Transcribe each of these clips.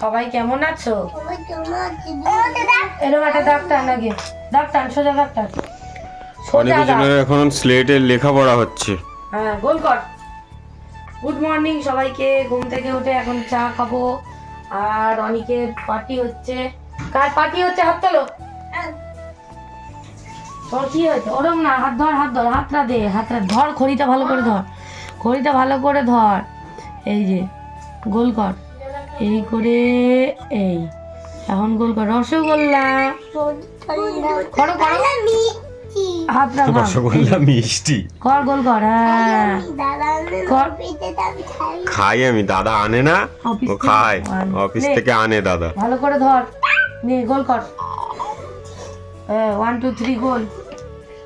সবাই কেমন আছো? এরকম একটা ডাক্তার নাকি? ডাক্তার সোজা ডাক্তার। সোজা দাও। এখন স্লেটে লেখাপড়া হচ্ছে। হ্যাঁ গোল কর। গুড মর্নিং সবাইকে। ঘুম থেকে উঠে এখন চা খাব। আর অনেকের পার্টি হচ্ছে। কার পার্টি হচ্ছে? হাত তোলো। তোর কি হয়েছে? ওরম না হাত ধর হাত ধর হাতটা দে হাতটা ধর খড়িটা ভালো করে ধর। খড়িটা ভালো করে ধর। এই যে। গোল কর। এই করে এই। এখন গোল কর। রসগোল্লা। করো করো। হাতটা রসগোল্লা মিষ্টি। কর গোল কর হ্যাঁ। খাই আমি দাদা আনে না ও খায়। অফিস থেকে আনে দাদা। ভালো করে ধর। নে গোল কর। One two three goal.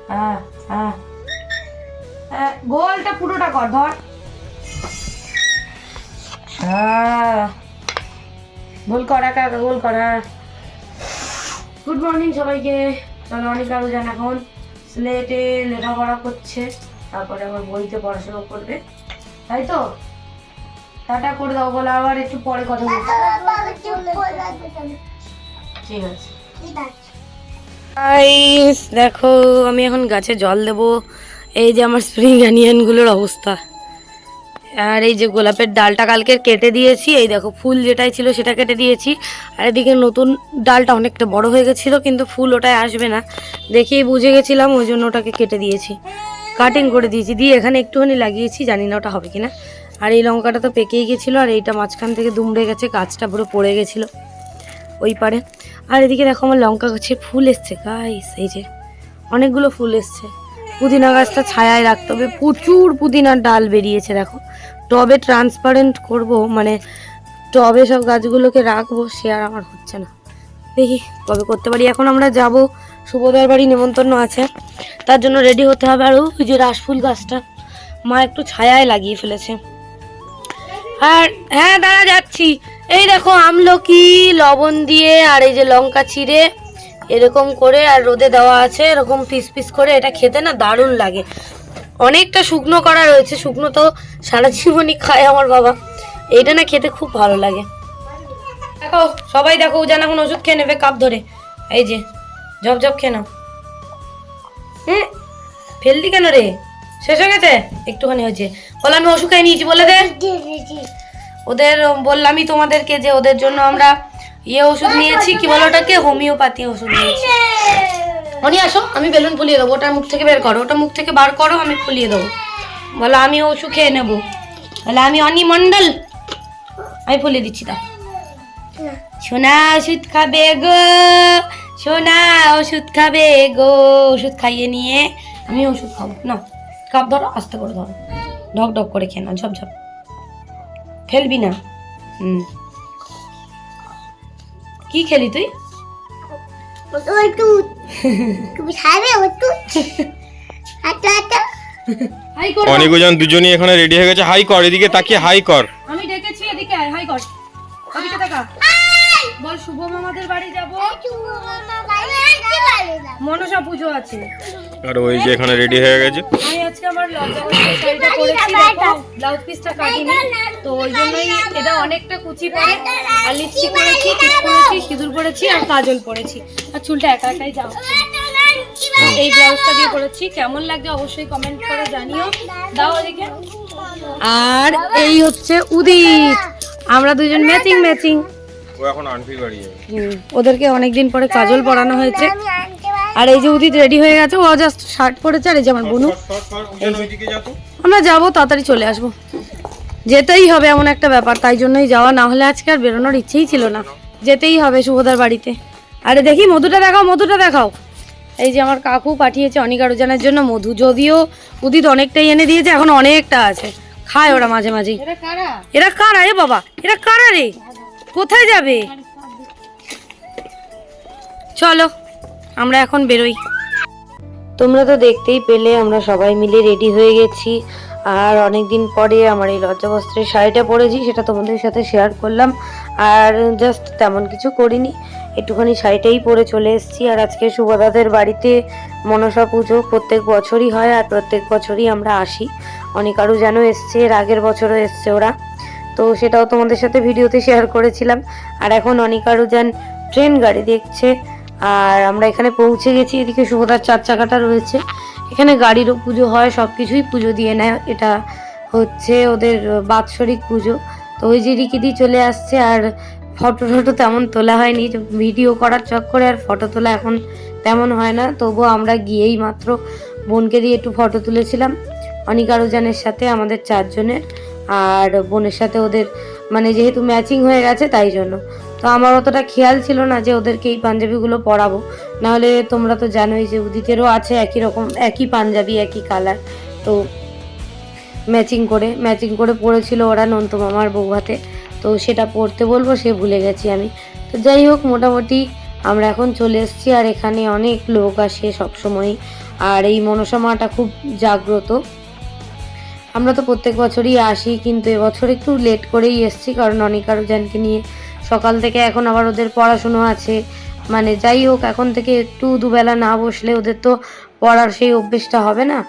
হ্যাঁ হ্যাঁ। গোলটা পুরোটা কর ধর। গোল কর একা গোল কর। গুড মর্নিং সবাইকে। চলো অনেক আরও জান এখন। স্লেটে লেখাপড়া করছে। তারপরে আবার বইতে পড়াশোনা করবে। তাই তো? টাটা করে দাও বলে আবার একটু পরে কথা বলছি ঠিক আছে। দেখো আমি এখন গাছে জল দেব। এই যে আমার স্প্রিং অনিয়নগুলোর অবস্থা। আর এই যে গোলাপের ডালটা কালকে কেটে দিয়েছি, এই দেখো ফুল যেটাই ছিল সেটা কেটে দিয়েছি। আর এদিকে নতুন ডালটা অনেকটা বড় হয়ে গেছিল, কিন্তু ফুল ওটায় আসবে না। দেখেই বুঝে গেছিলাম, ওই জন্য ওটাকে কেটে দিয়েছি। কাটিং করে দিয়েছি, দিয়ে এখানে একটুখানি লাগিয়েছি, জানি না ওটা হবে কিনা। আর এই লঙ্কাটা তো পেকেই গেছিল, আর এইটা মাঝখান থেকে দুমড়ে গেছে গাছটা পুরো পড়ে গেছিল ওই পারে। আর এদিকে দেখো আমার লঙ্কা গাছে ফুল এসছে গাইস এই যে অনেকগুলো ফুল এসছে। পুদিনা গাছটা ছায়ায় রাখতে হবে। প্রচুর পুদিনার ডাল বেরিয়েছে, দেখো। টবে ট্রান্সপারেন্ট করব মানে টবে সব গাছগুলোকে রাখব, সে আর আমার হচ্ছে না। দেখি কবে করতে পারি। এখন আমরা যাব, সুবোদার বাড়ি নেমন্তন্ন আছে। তার জন্য রেডি হতে হবে। আর ওই যে রাসফুল গাছটা, মা একটু ছায়ায় লাগিয়ে ফেলেছে। আর হ্যাঁ দাঁড়া যাচ্ছি। এই দেখো আমলকি, লবণ দিয়ে, আর এই যে লঙ্কা চিড়ে এরকম করে আর রোদে দেওয়া আছে এরকম পিস পিস করে এটা খেতে না দারুণ লাগে। অনেকটা শুকনো করা রয়েছে শুকনো তো সারা জীবনই খায় আমার বাবা। এইটা না খেতে খুব ভালো লাগে। দেখো সবাই দেখো যেন এখন ওষুধ খেয়ে নেবে কাপ ধরে। এই যে জব জব খেয়ে নাও। হুম ফেললি কেন রে? শেষ হয়ে গেছে? একটুখানি হয়েছে। বলে আমি ওষুধ খাই নিয়েছি বলে দে। ওদের বললামই তোমাদেরকে যে ওদের জন্য আমরা ইয়ে ওষুধ নিয়েছি কি বলো ওটাকে? হোমিওপ্যাথি ওষুধ নিয়েছি। অনি আসো আমি বেলুন ফুলিয়ে দেবো ওটার মুখ থেকে বের করো ওটা মুখ থেকে বার করো আমি ফুলিয়ে দেবো। বলো আমি ওষুধ খেয়ে নেব। বলে আমি অনি মন্ডল আমি ফুলিয়ে দিচ্ছি তা সোনা ওষুধ খাবে গো সোনা ওষুধ খাবে গো ওষুধ খাইয়ে নিয়ে আমি ওষুধ খাব। না কাপ ধরো আস্তে করে ধরো। ঢক ঢক করে খেয়ে না ঝপ ঝপ। ফেলবি না। হুম। কি খেলি তুই? হাই অনেকজন দুজনই এখানে রেডি হয়ে গেছে। হাই কর এদিকে তাকিয়ে হাই কর। আমি ডেকেছি এদিকে আয় হাই কর। ওদিকে বল শুভ মামাদের বাড়ি যাব। মনসা পুজো আছে। আর ওই যে এখানে রেডি হয়ে গেছে। আমি আজকে আমার লজ্জা শাড়িটা পরেছি দেখো ব্লাউজ পিসটা কাটিনি। তো ওই জন্যই এটা অনেকটা কুচি পরে আর লিপস্টিক পরেছি টিপ পরেছি সিঁদুর পরেছি আর কাজল পরেছি। আর চুলটা একা একাই যাও। এই ব্লাউজটা দিয়ে করেছি কেমন লাগছে অবশ্যই কমেন্ট করে জানিও। দাও ওদিকে আর এই হচ্ছে উদিত। আমরা দুজন ম্যাচিং ম্যাচিং ও এখন আন্টির বাড়ি যাবে ওদেরকে অনেকদিন পরে কাজল পরানো হয়েছে। আর এই যে উদিত রেডি হয়ে গেছে ও জাস্ট শার্ট পরেছে আর এই যে আমার বোনু। আমরা যাব তাড়াতাড়ি চলে আসব। যেতেই হবে এমন একটা ব্যাপার তাই জন্যই যাওয়া না হলে আজকে আর বেরোনোর ইচ্ছেই ছিল না। যেতেই হবে শুভদার বাড়িতে। আরে দেখি মধুটা দেখাও মধুটা দেখাও। এই যে আমার কাকু পাঠিয়েছে অনেক আরোজনের জন্য মধু যদিও উদিত অনেকটাই এনে দিয়েছে এখন অনেকটা আছে। খায় ওরা মাঝে মাঝেই। এরা কারা? এ বাবা? এরা কারা রে? কোথায় যাবে? চলো। আমরা এখন বেরোই। তোমরা তো দেখতেই পেলে, আমরা সবাই মিলে রেডি হয়ে গেছি। আর অনেক দিন পরে আমার এই লজ্জা বস্ত্রের শাড়িটা পরেছি, সেটা তোমাদের সাথে শেয়ার করলাম। আর জাস্ট তেমন কিছু করিনি। একটুখানি শাড়িটাই পরে চলে এসেছি। আর আজকে সুভদাদের বাড়িতে মনসা পুজো প্রত্যেক বছরই হয়, আর প্রত্যেক বছরই আমরা আসি। অনেক আরও যেন এসছে, এর আগের বছরও এসছে ওরা। তো সেটাও তোমাদের সাথে ভিডিওতে শেয়ার করেছিলাম। আর এখন অনিকারুজান ট্রেন গাড়ি দেখছে। আর আমরা এখানে পৌঁছে গেছি, এদিকে শুভদার চার চাকাটা রয়েছে। এখানে গাড়িরও পুজো হয় সব কিছুই পুজো দিয়ে নেয়। এটা হচ্ছে ওদের বাৎসরিক পুজো। তো ওই যে রিকিদি চলে আসছে, আর ফটো টটো তেমন তোলা হয়নি। ভিডিও করার চক্করে আর ফটো তোলা এখন তেমন হয় না। তবুও আমরা গিয়েই মাত্র বোনকে দিয়ে একটু ফটো তুলেছিলাম অনিকারুজানের সাথে, আমাদের চারজনের। আর বোনের সাথে ওদের মানে যেহেতু ম্যাচিং হয়ে গেছে, তাই জন্য। তো আমার অতটা খেয়াল ছিল না যে ওদেরকে এই পাঞ্জাবিগুলো পরাবো। নাহলে তোমরা তো জানোই যে উদিতেরও আছে একই রকম, একই পাঞ্জাবি, একই কালার তো ম্যাচিং করে ম্যাচিং করে পড়েছিল ওরা নন্ত মামার বৌভাতে তো সেটা পড়তে বলব, সে ভুলে গেছি আমি। তো যাই হোক, মোটামুটি আমরা এখন চলে এসেছি আর এখানে অনেক লোক আসে সবসময় আর এই মনসা মাটা খুব জাগ্রত। আমরা তো প্রত্যেক বছরই আসি, কিন্তু এবছর একটু লেট করেই এসেছি, কারণ অনেক আরও জানকে নিয়ে সকাল থেকে এখন আবার ওদের পড়াশুনো আছে। মানে যাই হোক, এখন থেকে একটু দুবেলা না বসলে ওদের তো পড়ার সেই অভ্যেসটা হবে না।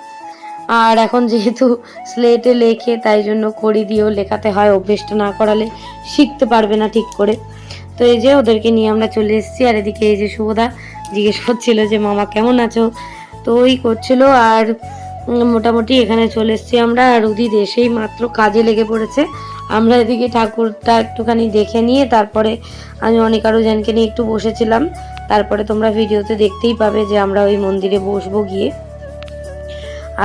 আর এখন যেহেতু স্লেটে লেখে, তাই জন্য করি দিয়েও লেখাতে হয়, অভ্যেসটা না করালে শিখতে পারবে না ঠিক করে। তো এই যে ওদেরকে নিয়ে আমরা চলে এসেছি, আর এদিকে এই যে শুভদা জিজ্ঞেস করছিল যে, মামা কেমন আছো? তো ওই করছিল, আর মোটামুটি এখানে চলে এসেছি আমরা। আর উদিত এসেই মাত্র কাজে লেগে পড়েছে। আমরা এদিকে ঠাকুরটা একটুখানি দেখে নিয়ে তারপরে আমি অনেক আরও জানকে নিয়ে একটু বসেছিলাম। তারপরে তোমরা ভিডিওতে দেখতেই পাবে যে আমরা ওই মন্দিরে বসবো গিয়ে।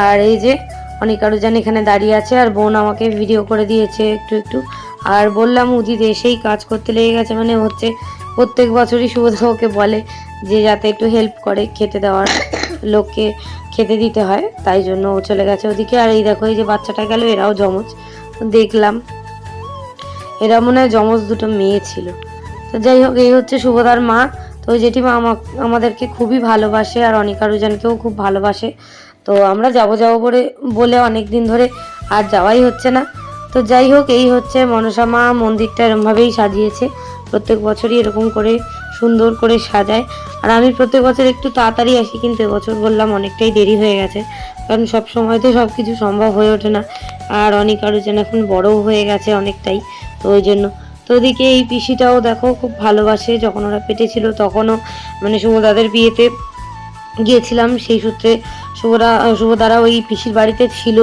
আর এই যে অনেক আরও জান এখানে দাঁড়িয়ে আছে আর বোন আমাকে ভিডিও করে দিয়েছে একটু একটু। আর বললাম, উদিত, এসেই কাজ করতে লেগে গেছে। মানে হচ্ছে প্রত্যেক বছরই সুবোধা ওকে বলে যে যাতে একটু হেল্প করে খেতে দেওয়ার লোককে খেতে দিতে হয়। তাই জন্য ও চলে গেছে ওদিকে। আর এই দেখো, এই যে বাচ্চাটা গেল, এরাও জমজ দেখলাম। এরা মনে হয় যমজ দুটো মেয়ে ছিল। তো যাই হোক, এই হচ্ছে শুভদার মা। তো ওই জেঠিমা আমা- আমাদেরকে খুবই ভালোবাসে আর অনিকা রুজানকেও খুব ভালোবাসে। তো আমরা যাব যাব বলে বলে অনেক দিন ধরে আর যাওয়াই হচ্ছে না। তো যাই হোক, এই হচ্ছে মনসা মা মন্দিরটা এরমভাবেই সাজিয়েছে। প্রত্যেক বছরই এরকম করে সুন্দর করে সাজায়। আর আমি প্রত্যেক বছর একটু তাড়াতাড়ি আসি, কিন্তু এবছর বললাম অনেকটাই দেরি হয়ে গেছে। কারণ সব সময় তো সব কিছু সম্ভব হয়ে ওঠে না। আর অনেক আরও যেন এখন বড়ও হয়ে গেছে অনেকটাই, তো ওই জন্য। তো ওদিকে এই পিসিটাও দেখো খুব ভালোবাসে, যখন ওরা পেটে ছিল তখনও মানে শুভদাদের বিয়েতে গিয়েছিলাম, সেই সূত্রে শুভরা, শুভদারা ওই পিসির বাড়িতে ছিল,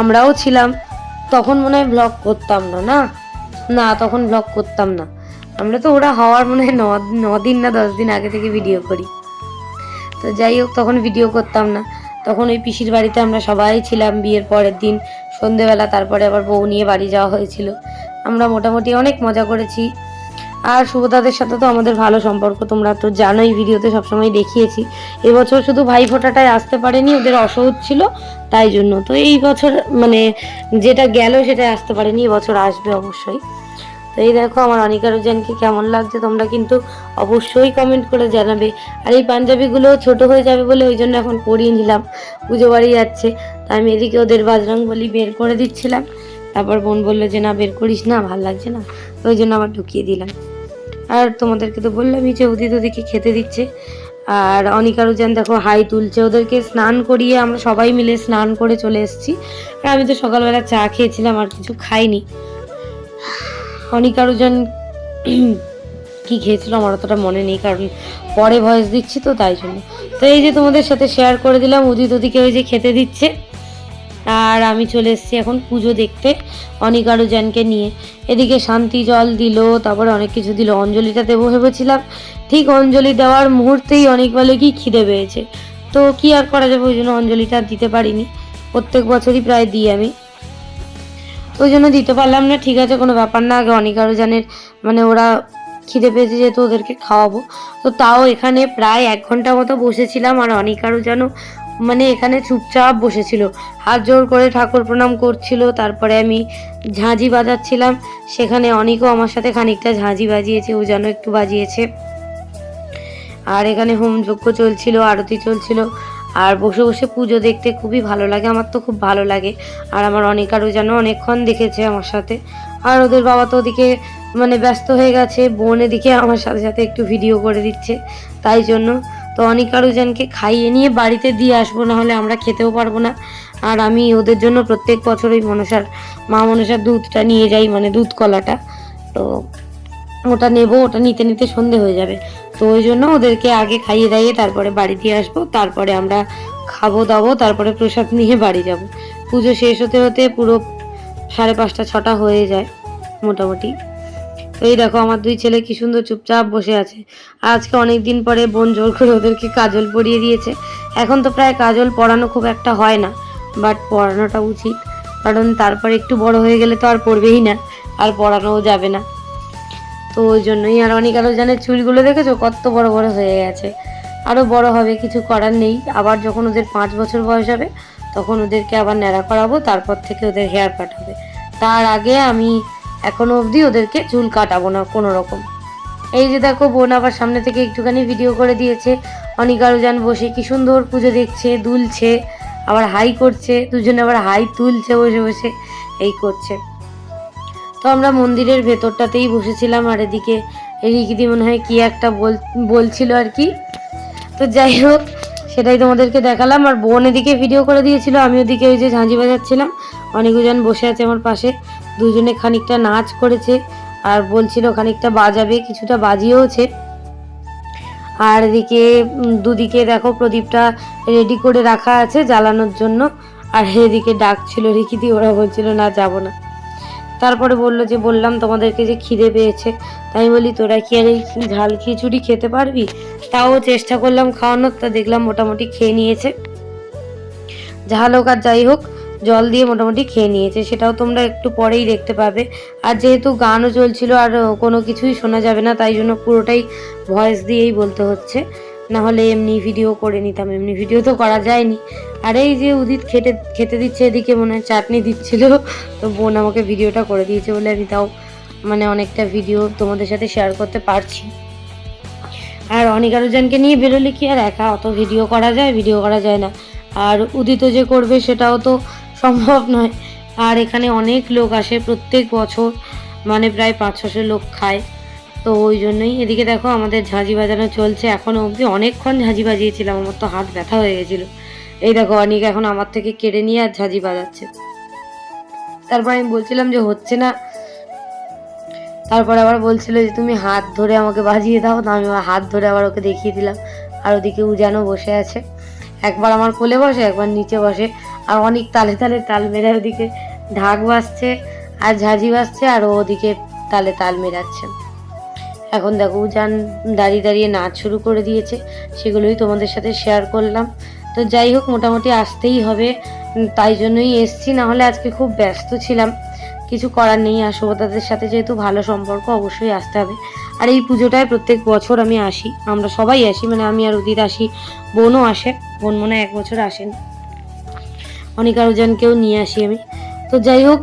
আমরাও ছিলাম। তখন মনে হয় ব্লগ করতাম না না? না, তখন ব্লগ করতাম না। আমরা তো ওরা হওয়ার মনে হয় ন- দিন না দশ দিন আগে থেকে ভিডিও করি। তো যাই হোক, তখন ভিডিও করতাম না। তখন ওই পিসির বাড়িতে আমরা সবাই ছিলাম বিয়ের পরের দিন। সন্ধেবেলা তারপরে আবার বউ নিয়ে বাড়ি যাওয়া হয়েছিল। আমরা মোটামুটি অনেক মজা করেছি। আর শুভদাদের সাথে তো আমাদের ভালো সম্পর্ক। তোমরা তো জানোই, ভিডিওতে সবসময় দেখিয়েছি। এবছর শুধু ভাই ফোঁটাটায় আসতে পারেনি, ওদের অসহজ ছিল তাই জন্য। তো এই বছর মানে যেটা গেল সেটা আসতে পারেনি, এবছর আসবে অবশ্যই। তো এই দেখো আমার অনিকারুজানকে কেমন লাগছে, তোমরা কিন্তু অবশ্যই কমেন্ট করে জানাবে। আর এই পাঞ্জাবিগুলো ছোট হয়ে যাবে বলে ওই জন্য এখন পরিয়ে নিলাম, পুজো বাড়ি যাচ্ছে। তো আমি এদিকে ওদের বাজরং বলি বের করে দিচ্ছিলাম, তারপর বোন বলল যে, না, বের করিস না, ভালো লাগছে না। তো ওই জন্য আবার ঢুকিয়ে দিলাম। আর তোমাদেরকে তো বললামই যে উদিত ওদিকে খেতে দিচ্ছে। আর অনিকারুজান দেখো হাই তুলছে, ওদেরকে স্নান করিয়ে আমরা সবাই মিলে স্নান করে চলে এসেছি। আর আমি তো সকালবেলা চা খেয়েছিলাম, আর কিছু খাইনি। অনিকারুজান কি খেয়েছিল আমার অতটা মনে নেই, কারণ পরে ভয়েস দিচ্ছি তো তাই জন্য। তো এই যে তোমাদের সাথে শেয়ার করে দিলাম, উদিত ওদিকে ওই যে খেতে দিচ্ছে। আর আমি চলে এসেছি এখন পুজো দেখতে অনিক নিয়ে। এদিকে শান্তি জল দিল, তারপরে অনেক কিছু দিল। অঞ্জলিটা দেবো ভেবেছিলাম। ঠিক অঞ্জলি দেওয়ার মুহূর্তেই অনেক বলে কি খিদে পেয়েছে। তো কি আর করা যাবে? ওই জন্য অঞ্জলিটা দিতে পারিনি। প্রত্যেক বছরই প্রায় দিই আমি। ওই জন্য দিতে পারলাম না। ঠিক আছে, কোনো ব্যাপার না। আগে অনেক আরও জানের মানে ওরা খিদে পেয়েছে যেহেতু ওদেরকে খাওয়াবো। তো তাও এখানে প্রায় এক ঘণ্টা মতো বসেছিলাম আর অনেক আরও যেন মানে এখানে চুপচাপ বসেছিল। হাত জোর করে ঠাকুর প্রণাম করছিল, তারপরে আমি ঝাঁঝি বাজাচ্ছিলাম। সেখানে অনেকও আমার সাথে খানিকটা ঝাঁঝি বাজিয়েছে, ও যেন একটু বাজিয়েছে। আর এখানে হোম যজ্ঞ চলছিল, আরতি চলছিল। আর বসে বসে পুজো দেখতে খুবই ভালো লাগে, আমার তো খুব ভালো লাগে। আর আমার অনেক আরও যেন অনেকক্ষণ দেখেছে আমার সাথে। আর ওদের বাবা তো ওদিকে মানে ব্যস্ত হয়ে গেছে, বোন এদিকে আমার সাথে সাথে একটু ভিডিও করে দিচ্ছে, তাই জন্য। তো অনেক আরুজানকে খাইয়ে নিয়ে বাড়িতে দিয়ে আসব না হলে আমরা খেতেও পারব না। আর আমি ওদের জন্য প্রত্যেক বছর ওই মনসার, মা মনসার দুধটা নিয়ে যাই মানে দুধ কলাটা। তো ওটা নেব, ওটা নিতে নিতে সন্ধে হয়ে যাবে। তো ওই জন্য ওদেরকে আগে খাইয়ে দাইয়ে তারপরে বাড়ি দিয়ে আসব, তারপরে আমরা খাব দাবো, তারপরে প্রসাদ নিয়ে বাড়ি যাব। পুজো শেষ হতে হতে পুরো সাড়ে পাঁচটা, ছটা হয়ে যায় মোটামুটি। তো এই দেখো আমার দুই ছেলে কি সুন্দর চুপচাপ বসে আছে। আজকে অনেক দিন পরে বোন জোর করে ওদেরকে কাজল পরিয়ে দিয়েছে। এখন তো প্রায় কাজল পরানো খুব একটা হয় না বাট পরানোটা উচিত। কারণ তারপরে একটু বড় হয়ে গেলে তো আর পড়বেই না, আর পড়ানোও যাবে না। তো ওই জন্যই। আর অনেক আরও জানে, চুলগুলো দেখেছ? কত বড় বড় হয়ে গেছে। আরও বড় হবে, কিছু করার নেই। আবার যখন ওদের পাঁচ বছর বয়স হবে, তখন ওদেরকে আবার ন্যাড়া করাবো, তারপর থেকে ওদের হেয়ার কাট হবে। তার আগে আমি এখনও অবধি ওদেরকে চুল কাটাবো না কোনো রকম। এই যে দেখো, বোন আবার সামনে থেকে একটুখানি ভিডিও করে দিয়েছে। অনেক আরও যান বসে কি সুন্দর পুজো দেখছে, দুলছে, আবার হাই করছে। দুজনে আবার হাই তুলছে, বসে বসে এই করছে। তো আমরা মন্দিরের ভেতরটাতেই বসেছিলাম, আর এদিকে রিকিদি মনে হয় কি একটা বল বলছিল আর কি। তো যাই হোক, সেটাই তোমাদেরকে দেখালাম। আর বোন এদিকে ভিডিও করে দিয়েছিল, আমি ওদিকে ওই যে ঝাঁঝি বাজাচ্ছিলাম। অনেকজন বসে আছে আমার পাশে। দুজনে খানিকটা নাচ করেছে, আর বলছিল খানিকটা বাজাবে, কিছুটা বাজিয়েওছে আর এদিকে দুদিকে দেখো প্রদীপটা রেডি করে রাখা আছে জ্বালানোর জন্য। আর এদিকে ডাকছিল রিকিদি ওরা বলছিল, না, যাব না। তারপরে বলল যে, বললাম তোমাদেরকে যে খিদে পেয়েছে। তাই বলি, তোরা কি আর এই ঝাল খিচুড়ি খেতে পারবি? তাও চেষ্টা করলাম খাওয়ানোর, তা দেখলাম মোটামুটি খেয়ে নিয়েছে। ঝাল হোক আর যাই হোক, জল দিয়ে মোটামুটি খেয়ে নিয়েছে। সেটাও তোমরা একটু পরেই দেখতে পাবে। আর যেহেতু গানও চলছিল, আর কোনো কিছুই শোনা যাবে না, তাই জন্য পুরোটাই ভয়েস দিয়েই বলতে হচ্ছে। না হলে এমনি ভিডিও করে নিতাম, এমনি ভিডিও তো করা যায়নি। আর এই যে উদিত খেতে খেতে দিচ্ছে এদিকে, মনে হয় চাটনি দিচ্ছিল, তো বোন আমাকে ভিডিওটা করে দিয়েছে বলে আমি তাও মানে অনেকটা ভিডিও তোমাদের সাথে শেয়ার করতে পারছি। আর অনেক আরোজনকে নিয়ে বেরোলে কি আর একা? অত ভিডিও করা যায় ভিডিও করা যায় না। আর উদিত যে করবে সেটাও তো সম্ভব নয়। আর এখানে অনেক লোক আসে, প্রত্যেক বছর মানে প্রায় পাঁচ ছশো লোক খায়। তো ওই জন্যই এদিকে দেখো আমাদের ঝাঁঝি বাজানো চলছে। এখনও অবধি অনেকক্ষণ ঝাঁঝি বাজিয়েছিলাম, আমার তো হাত ব্যথা হয়ে গেছিল। এই দেখো, অনেক এখন আমার থেকে কেড়ে নিয়ে আর ঝাঁঝি বাজাচ্ছে। তারপর আমি বলছিলাম যে হচ্ছে না। তারপর আবার বলছিল যে তুমি হাত ধরে আমাকে বাজিয়ে দাও, তো আমি হাত ধরে আবার ওকে দেখিয়ে দিলাম। আর ওদিকে উজানও বসে আছে। একবার আমার কোলে বসে, একবার নিচে বসে। আর অনেক তালে তালে তাল মেরে ওদিকে ঢাক বাজছে, আর ঝাঁঝি বাজছে, আর ওদিকে তালে তাল মেরাচ্ছে। এখন দেখো উজান দাঁড়িয়ে দাঁড়িয়ে নাচ শুরু করে দিয়েছে, সেগুলোই তোমাদের সাথে শেয়ার করলাম। তো যাই হোক, মোটামুটি আসতেই হবে তাই জন্যই এসছি না হলে আজকে খুব ব্যস্ত ছিলাম। কিছু করার নেই আর শুভদাদের সাথে যেহেতু ভালো সম্পর্ক, অবশ্যই আসতে হবে। আর এই পুজোটায় প্রত্যেক বছর আমি আসি, আমরা সবাই আসি মানে আমি আর উদিত আসি, বোনও আসে, বোন মনে এক বছর আসেন। অনেক আরোজনকেও নিয়ে আসি আমি। তো যাই হোক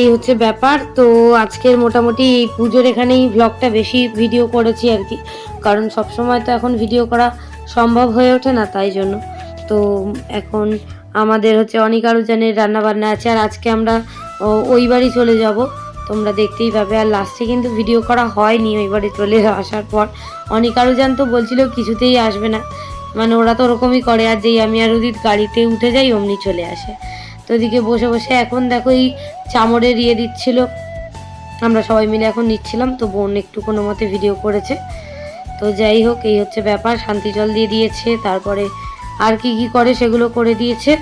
এই হচ্ছে ব্যাপার। তো আজকের মোটামুটি এই পুজোর এখানেই ব্লগটা বেশি ভিডিও করেছি আর কি। কারণ সব সময় তো এখন ভিডিও করা সম্ভব হয়ে ওঠে না তাই জন্য। তো এখন আমাদের হচ্ছে অনেক আরও জানের রান্না বান্না আছে আর আজকে আমরা ওই বাড়ি চলে যাব। তোমরা দেখতেই পাবে। আর লাস্টে কিন্তু ভিডিও করা হয়নি ওই বাড়ি চলে আসার পর। অনেক আরও জান তো বলছিল কিছুতেই আসবে না। মানে ওরা তো ওরকমই করে। আর যেই আমি আর উদিত গাড়িতে উঠে যাই, অমনি চলে আসে। তো এদিকে বসে বসে এখন দেখো এই চামড়ের ইয়ে দিচ্ছিল। আমরা সবাই মিলে এখন নিচ্ছিলাম, তো বোন একটু কোনো মতে ভিডিও করেছে। তো যাই হোক, এই হচ্ছে ব্যাপার, শান্তি জল দিয়ে দিয়েছে, তারপরে আর কি কি করে সেগুলো করে দিয়েছে।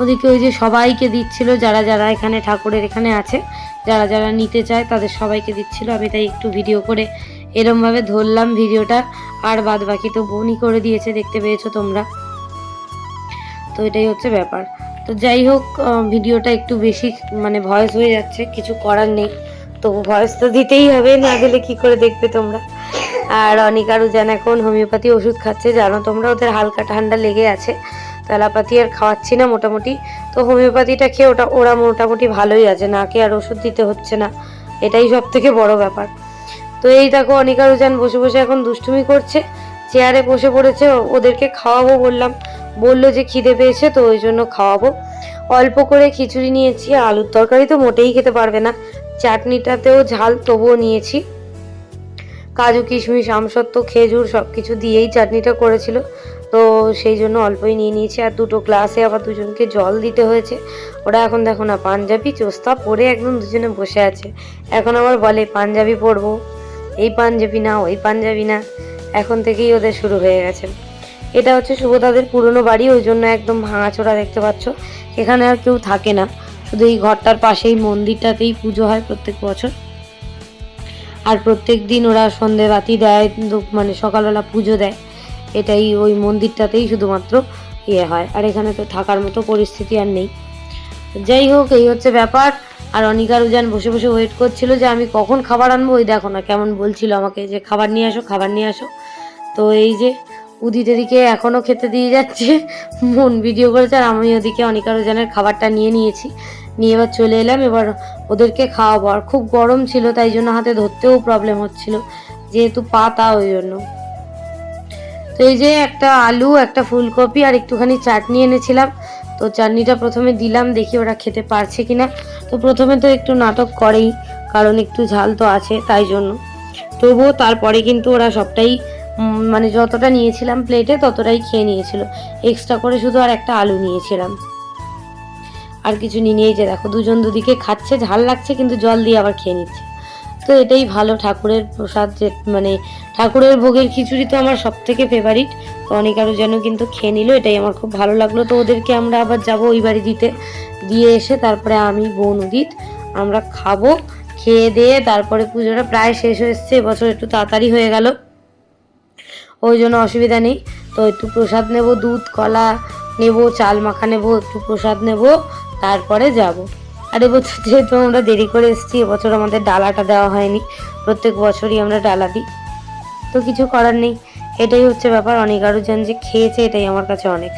ওদিকে ওই যে সবাইকে দিচ্ছিল, যারা যারা এখানে ঠাকুরের এখানে আছে, যারা যারা নিতে চায় তাদের সবাইকে দিচ্ছিল। আমি তাই একটু ভিডিও করে এরমভাবে ধরলাম ভিডিওটা আর বাদ বাকি তো বোনই করে দিয়েছে, দেখতে পেয়েছ তোমরা। তো এটাই হচ্ছে ব্যাপার। তো যাই হোক ভিডিওটা একটু বেশি মানে ভয়েস হয়ে যাচ্ছে, কিছু করার নেই। তো ভয়েস তো দিতেই হবে, না দিলে কি করে দেখবে তোমরা? আর অনিকারু যেন এখন হোমিওপ্যাথি ওষুধ খাচ্ছে, জানো তোমরা, ওদের হালকা ঠান্ডা লেগে আছে। অ্যালোপ্যাথি আর খাওয়াচ্ছি না মোটামুটি। তো হোমিওপ্যাথিটা খেয়ে ওটা, ওরা মোটামুটি ভালোই আছে নাকে আর ওষুধ দিতে হচ্ছে না। এটাই সব থেকে বড় ব্যাপার। তো এই দেখো অনিকারু যান বসে বসে এখন দুষ্টুমি করছে। চেয়ারে বসে পড়েছে, ওদেরকে খাওয়াবো বললাম। বলল যে খিদে পেয়েছে, তো ওই জন্য খাওয়াবো। অল্প করে খিচুড়ি নিয়েছি, আলুর তরকারি তো মোটেই খেতে পারবে না। চাটনিটাতেও ঝাল, তবুও নিয়েছি। কাজু, কিশমিশ আমসত্ত্ব খেজুর সব কিছু দিয়েই চাটনিটা করেছিল। তো সেই জন্য অল্পই নিয়ে নিয়েছি। আর দুটো গ্লাসে আবার দুজনকে জল দিতে হয়েছে। ওরা এখন দেখো না, পাঞ্জাবি, চোস্তা পরে একদম দুজনে বসে আছে। এখন আবার বলে, পাঞ্জাবি পরবো। এই পাঞ্জাবি না ওই পাঞ্জাবি না। এখন থেকেই ওদের শুরু হয়ে গেছে। এটা হচ্ছে শুভদাদের পুরনো বাড়ি, ওই জন্য একদম ভাঙাচোরা দেখতে পাচ্ছ। এখানে আর কেউ থাকে না। শুধু এই ঘরটার পাশেই মন্দিরটাতেই পুজো হয় প্রত্যেক বছর। আর প্রত্যেক দিন ওরা সন্ধে বাতি দেয় মানে সকালবেলা পুজো দেয়। এটাই ওই মন্দিরটাতেই শুধুমাত্র ইয়ে হয়। আর এখানে তো থাকার মতো পরিস্থিতি আর নেই। যাই হোক, এই হচ্ছে ব্যাপার। আর অনিকার উজান বসে বসে ওয়েট করছিল যে আমি কখন খাবার আনব? ওই দেখো না কেমন বলছিল আমাকে যে, খাবার নিয়ে আসো, খাবার নিয়ে আসো। তো এই যে উদিত এদিকে এখনও খেতে দিয়ে যাচ্ছে। মন ভিডিও করেছে আর আমি ওদিকে অনিকার উজানের খাবারটা নিয়ে নিয়েছি। নিয়ে এবার চলে এলাম, এবার ওদেরকে খাওয়াবো। আর খুব গরম ছিল, তাই জন্য হাতে ধরতেও প্রবলেম হচ্ছিল, যেহেতু পাতা ওই জন্য। তো এই যে একটা আলু, একটা ফুলকপি আর একটুখানি চাটনি এনেছিলাম। তো চাটনিটা প্রথমে দিলাম, দেখি ওরা খেতে পারছে কিনা। তো প্রথমে তো একটু নাটক করেই, কারণ একটু ঝাল তো আছে তাই জন্য। তবুও তারপরে কিন্তু ওরা সবটাই মানে যতটা নিয়েছিলাম প্লেটে ততটাই খেয়ে নিয়েছিল। এক্সট্রা করে শুধু আর একটা আলু নিয়েছিলাম। আর কিছু নিয়ে নিয়েই যে দেখো, দুজন দুদিকে খাচ্ছে, ঝাল লাগছে, কিন্তু জল দিয়ে আবার খেয়ে নিচ্ছে। তো এটাই ভালো, ঠাকুরের প্রসাদ যে মানে ঠাকুরের ভোগের খিচুড়ি তো আমার সব থেকে ফেভারিট তো অনেক আরও যেন কিন্তু খেয়ে নিল, এটাই আমার খুব ভালো লাগল। তো ওদেরকে আমরা আবার যাব ওই বাড়ি দিতে। দিয়ে এসে তারপরে আমি বোন উদিত আমরা খাব, খেয়ে দিয়ে তারপরে পুজোটা প্রায় শেষ হয়ে এসছে, এবছর একটু তাড়াতাড়ি হয়ে গেল। ওই জন্য অসুবিধা নেই। তো একটু প্রসাদ নেব, দুধ, কলা নেব, চাল মাখা নেব, একটু প্রসাদ নেব, তারপরে যাব। আর এবছর যেহেতু আমরা দেরি করে এসেছি, এবছর আমাদের ডালাটা দেওয়া হয়নি। প্রত্যেক বছরই আমরা ডালা দিই। তো কিছু করার নেই। এটাই হচ্ছে ব্যাপার। অনেক আরও জন যে খেয়েছে, এটাই আমার কাছে অনেক।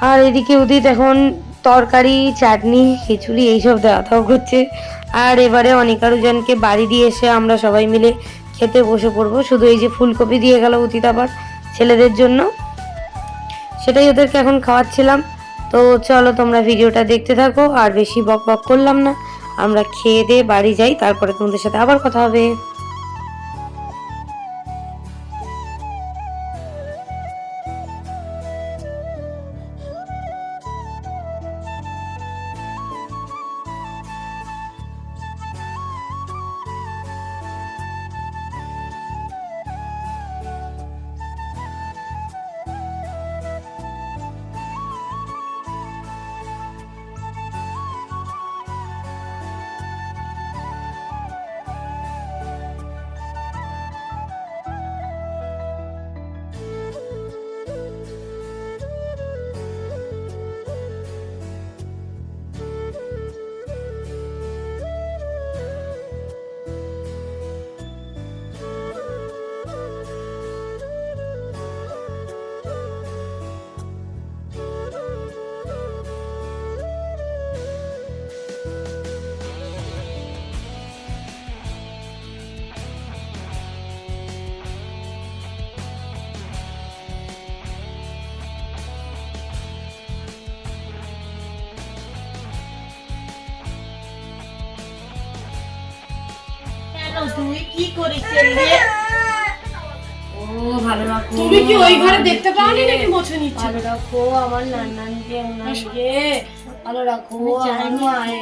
আর এদিকে উদিত এখন তরকারি, চাটনি, খিচুড়ি, এইসব দেওয়া দাওয়া করছে। আর এবারে অনেক আরও জনকে বাড়ি দিয়ে এসে আমরা সবাই মিলে খেতে বসে পড়ব। শুধু এই যে ফুলকপি দিয়ে গেল উচিত আবার ছেলেদের জন্য। সেটাই ওদেরকে এখন খাওয়াচ্ছিলাম। তো চলো তোমরা ভিডিওটা দেখতে থাকো, আর বেশি বক বক করলাম না। আমরা খেয়ে দিয়ে বাড়ি যাই, তারপরে তোমাদের সাথে আবার কথা হবে। তুই কি করেছিস ও ভালো রাখো। তুমি কি ওই ঘরে দেখতে পাওনি নাকি মোছে নিচ্ছে? ভালো রাখো আমার নানানকে। ওনাকে ভালো রাখো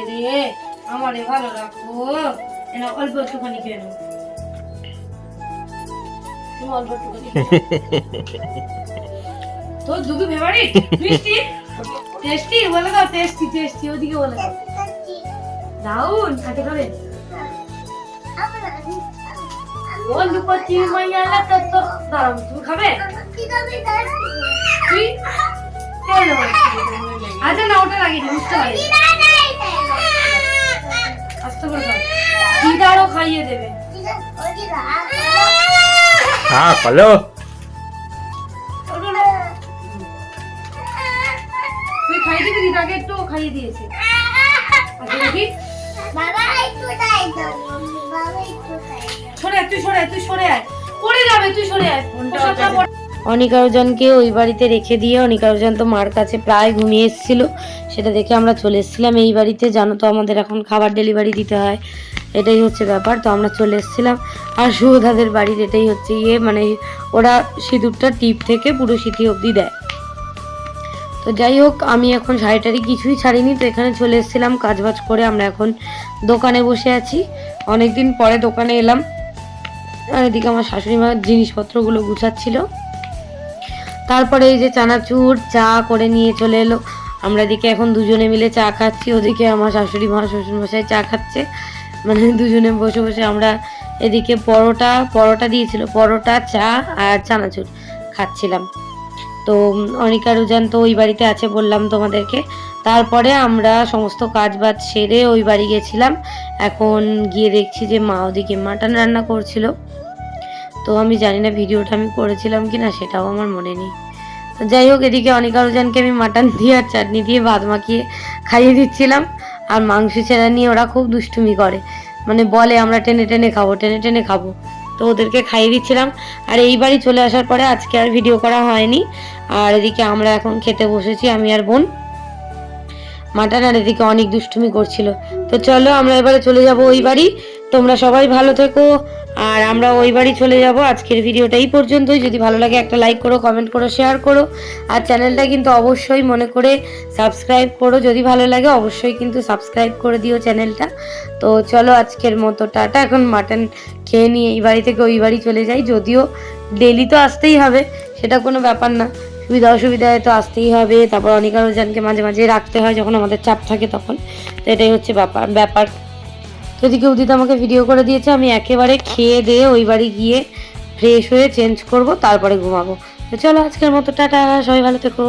রে। আমারে ভালো রাখো। এনা অল্প একটুখানি খেয়ে নাও তুমি অল্প একটুখানি তোর দুধু ফেভারিট মিষ্টি? টেস্টি বলে দাও টেস্টি টেস্টি ওদিকে বলে দাও। দাউন হাতে খাবে ও লুকোচি মাইয়ালা তো তো দাঁড়াও তুমি খাবে? তুই আচ্ছা না ওটা লাগিয়ে বুঝতে পারি আস্তে করে দিদারও খাইয়ে দেবে। হ্যাঁ হ্যালো তুই খাইয়ে দিবি দিদাকে একটু খাইয়ে দিয়েছে। আচ্ছা দেখি। অনিকারজনকে ওই বাড়িতে রেখে দিয়ে অনিকারজন তো মার কাছে প্রায় ঘুমিয়ে এসেছিল। সেটা দেখে আমরা চলে এসেছিলাম এই বাড়িতে। জানো তো আমাদের এখন খাবার ডেলিভারি দিতে হয়। এটাই হচ্ছে ব্যাপার। তো আমরা চলে এসেছিলাম। আর সুধাদের বাড়ির এটাই হচ্ছে ইয়ে। মানে ওরা সিঁদুরটা টিপ থেকে পুরো সিঁথি অবধি দেয়। তো যাই হোক, আমি এখন শাড়িটারি কিছুই ছাড়িনি, তো এখানে চলে এসেছিলাম কাজবাজ করে। আমরা এখন দোকানে বসে আছি। অনেকদিন পরে দোকানে এলাম। আর এদিকে আমার শাশুড়ি মা জিনিসপত্রগুলো গুছাচ্ছিল। তারপরে এই যে চানাচুর চা করে নিয়ে চলে এলো। আমরা এদিকে এখন দুজনে মিলে চা খাচ্ছি। ওদিকে আমার শাশুড়ি মা, শ্বশুর মশাই চা খাচ্ছে। মানে দুজনে বসে বসে আমরা এদিকে পরোটা পরোটা দিয়েছিল, পরোটা, চা আর চানাচুর খাচ্ছিলাম। তো অনিকা রুজান তো ওই বাড়িতে আছে বললাম তোমাদেরকে। তারপরে আমরা সমস্ত কাজ বাজ সেরে ওই বাড়ি গেছিলাম। এখন গিয়ে দেখছি যে মা ওদিকে মাটন রান্না করছিল। তো আমি জানি না ভিডিওটা আমি করেছিলাম কি না সেটাও আমার মনে নেই। তো যাই হোক, এদিকে অনিকা রুজানকে আমি মাটন দিয়ে আর চাটনি দিয়ে ভাত মাখিয়ে খাইয়ে দিচ্ছিলাম। আর মাংস ছেঁড়া নিয়ে ওরা খুব দুষ্টুমি করে। মানে বলে, আমরা টেনে টেনে খাব, টেনে টেনে খাব। তো ওদেরকে খাইয়ে দিচ্ছিলাম। আর এই বাড়ি চলে আসার পরে আজকে আর ভিডিও করা হয়নি। আর এদিকে আমরা এখন খেতে বসেছি, আমি আর বোন। মাটান আর এদিকে অনেক দুষ্টুমি করছিল। তো চলো আমরা এবারে চলে যাব ওই বাড়ি। তোমরা সবাই ভালো থেকো, আর আমরা ওই বাড়ি চলে যাব। আজকের ভিডিওটা এই পর্যন্তই। যদি ভালো লাগে একটা লাইক করো কমেন্ট করো শেয়ার করো। আর চ্যানেলটা কিন্তু অবশ্যই মনে করে সাবস্ক্রাইব করো। যদি ভালো লাগে, অবশ্যই কিন্তু সাবস্ক্রাইব করে দিও চ্যানেলটা তো চলো আজকের মতো, টাটা। এখন মাটন খেয়ে নিয়ে এই বাড়ি থেকে ওই বাড়ি চলে যাই। যদিও ডেলি তো আসতেই হবে, সেটা কোনো ব্যাপার না। সুবিধা অসুবিধায় তো আসতেই হবে। তারপর অনিকা রোজানকে মাঝে মাঝে রাখতে হয়, যখন আমাদের চাপ থাকে তখন। তো এটাই হচ্ছে ব্যাপার ব্যাপার। এদিকে উদিত আমাকে ভিডিও করে দিয়েছে, আমি একেবারে খেয়ে দিয়ে ওই বাড়ি গিয়ে ফ্রেশ হয়ে চেঞ্জ করব, তারপরে ঘুমাবো। তো চলো আজকের মতো, টাটা, সবাই ভালো থেকো।